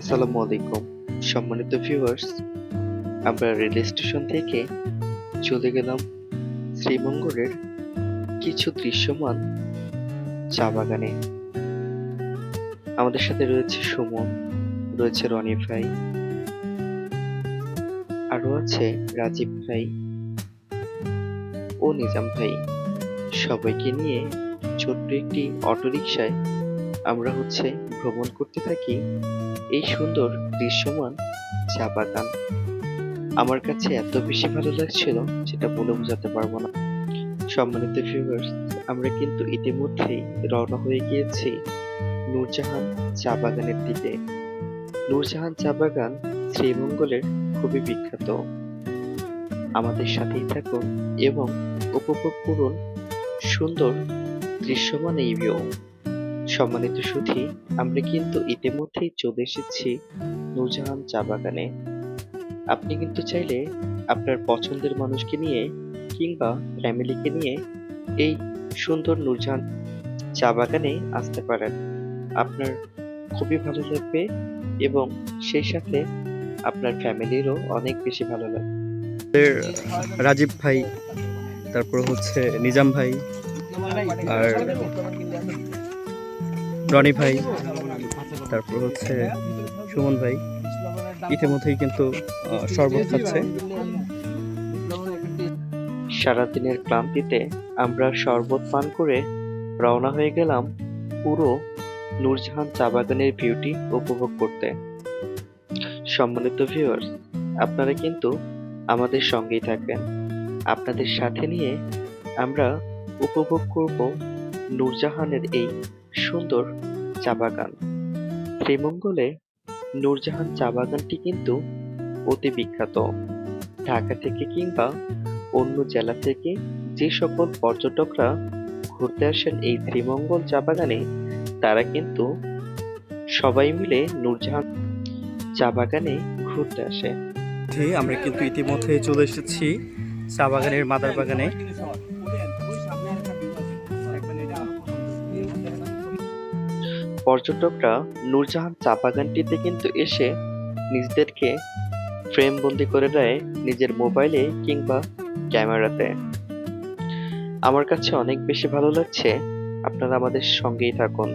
আসসালামু আলাইকুম। সম্মানিত ভিউয়ার্স আমরা রেল স্টেশন থেকে চলে গেলাম শ্রীমঙ্গলের কিছু দৃশ্যমান চা বাগানে। আমাদের সাথে রয়েছে সুমন, রয়েছে রনি ভাই, আরও আছে রাজীব ভাই ও নিজাম ভাই। সবাইকে নিয়ে ছোট্ট একটি অটোরিকশায় আমরা হচ্ছে ভ্রমণ করতে থাকি এই সুন্দর দৃশ্যমান চা বাগান। আমার কাছে এত বেশি ভালো লাগছিল যেটা বলে বোঝাতে পারব না। সম্মানিত ভিউয়ার্স আমরা কিন্তু ইতিমধ্যেই রওনা হয়ে গিয়েছি নূরজাহান চা বাগানের দিকে। নূরজাহান চা বাগান শ্রীমঙ্গলের খুবই বিখ্যাত। আমাদের সাথেই থাকুন এবং উপভোগ করুন সুন্দর দৃশ্যমান এই ভিউ সম্মানিত সুধী, আমরা কিন্তু ইতিমধ্যেই চলে এসেছি নূরজাহান চা বাগানে। আপনি কিন্তু চাইলে আপনার পছন্দের মানুষকে নিয়ে কিংবা ফ্যামিলিকে নিয়ে এই সুন্দর নূরজাহান চা বাগানে আসতে পারেন। আপনার খুবই ভালো লাগবে এবং সেই সাথে আপনার ফ্যামিলিরও অনেক বেশি ভালো লাগবে। রাজীব ভাই, তারপর হচ্ছে নিজাম ভাই, আর রনি ভাই, তারপর হচ্ছে সুমন ভাই, ইতিমধ্যেই কিন্তু শরবত খাচ্ছে। সারাদিনের ক্লান্তিতে আমরা শরবত পান করে রওনা হয়ে গেলাম পুরো নূরজাহান চা বাগানের বিউটি উপভোগ করতে। সম্মানিত ভিউয়ার্স আপনারা কিন্তু আমাদের সঙ্গেই থাকবেন। আপনাদের সাথে নিয়ে আমরা উপভোগ করব নূরজাহানের এই সুন্দর চা বাগান। শ্রীমঙ্গলে নূরজাহান চা বাগানটি কিন্তু অতি বিখ্যাত। ঢাকা থেকে কিংবা অন্য জেলা থেকে যে সকল পর্যটকরা ঘুরতে আসেন এই শ্রীমঙ্গল চা বাগানে, তারা কিন্তু সবাই মিলে নূরজাহান চা বাগানে ঘুরতে আসে। আমরা কিন্তু ইতিমধ্যে চলে এসেছি চা বাগানের মাদার বাগানে। পর্যটকরা নূরজাহান চা বাগানটিতে কিন্তু এসে নিজেদেরকে ফ্রেম বন্দি করে দেয় নিজের মোবাইলে কিংবা ক্যামেরাতে। আমার কাছে অনেক বেশি ভালো লাগছে। আপনারা আমাদের সঙ্গেই থাকুন।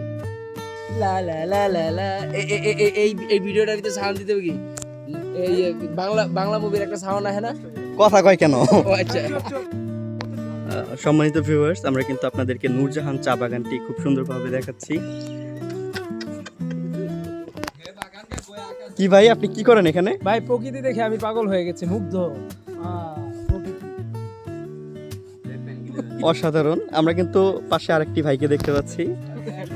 লা এই এই ভিডিওটার ভিতরে সাউন্ড দিতে হবে কি? এই বাংলা বাংলা মুভির একটা সাউন্ড আছে না? কথা কয় কেন? আচ্ছা। সম্মানিত ভিউয়ার্স আমরা কিন্তু আপনাদেরকে নূরজাহান চা বাগানটি খুব সুন্দরভাবে দেখাচ্ছি। কি ভাই আপনি কি করেন এখানে? ভাই প্রকৃতি দেখে আমি পাগল হয়ে গেছি মুগ্ধ। অসাধারণ। আমরা কিন্তু পাশে আরেকটি ভাইকে দেখতে পাচ্ছি।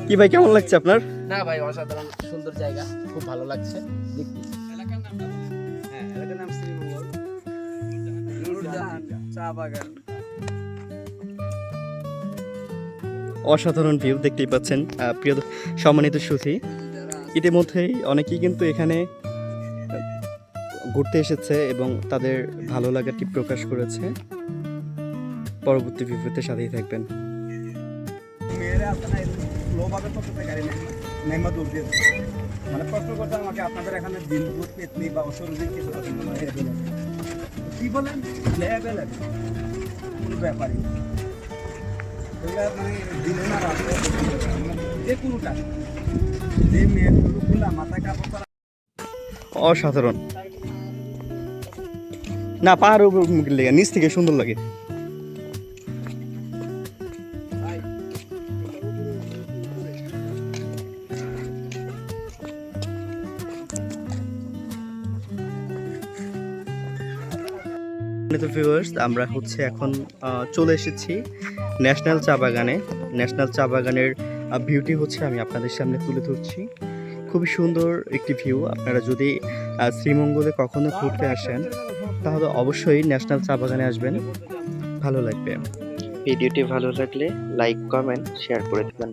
কি ভাই কেমন লাগছে আপনার? না ভাই অসাধারণ সুন্দর জায়গা খুব ভালো লাগছে। দেখতে। অসাধারণ ভিউ দেখতেই পাচ্ছেন প্রিয় সম্মানিত সুধী। ইতিমধ্যেই অনেকেই কিন্তু এখানে, ঘুরতে এসেছে এবং তাদের ভালো লাগাটি প্রকাশ করেছে। পরবর্তী ভিডিওতে সাথেই থাকবেন। অসাধারণ। না, পাহাড়ের উপর লেগে, নিচ থেকে সুন্দর লাগে। আমরা হচ্ছে এখন চলে এসেছি ন্যাশনাল চা বাগানে। ন্যাশনাল চা বাগানের বিউটি হচ্ছে আমি আপনাদের সামনে তুলে ধরছি। খুবই সুন্দর একটি ভিউ আপনারা যদি শ্রীমঙ্গলে কখনো ঘুরতে আসেন, তাহলে অবশ্যই ন্যাশনাল চা বাগানে আসবেন। ভালো লাগবে। ভিডিওটি ভালো লাগলে লাইক কমেন্ট শেয়ার করে দেবেন।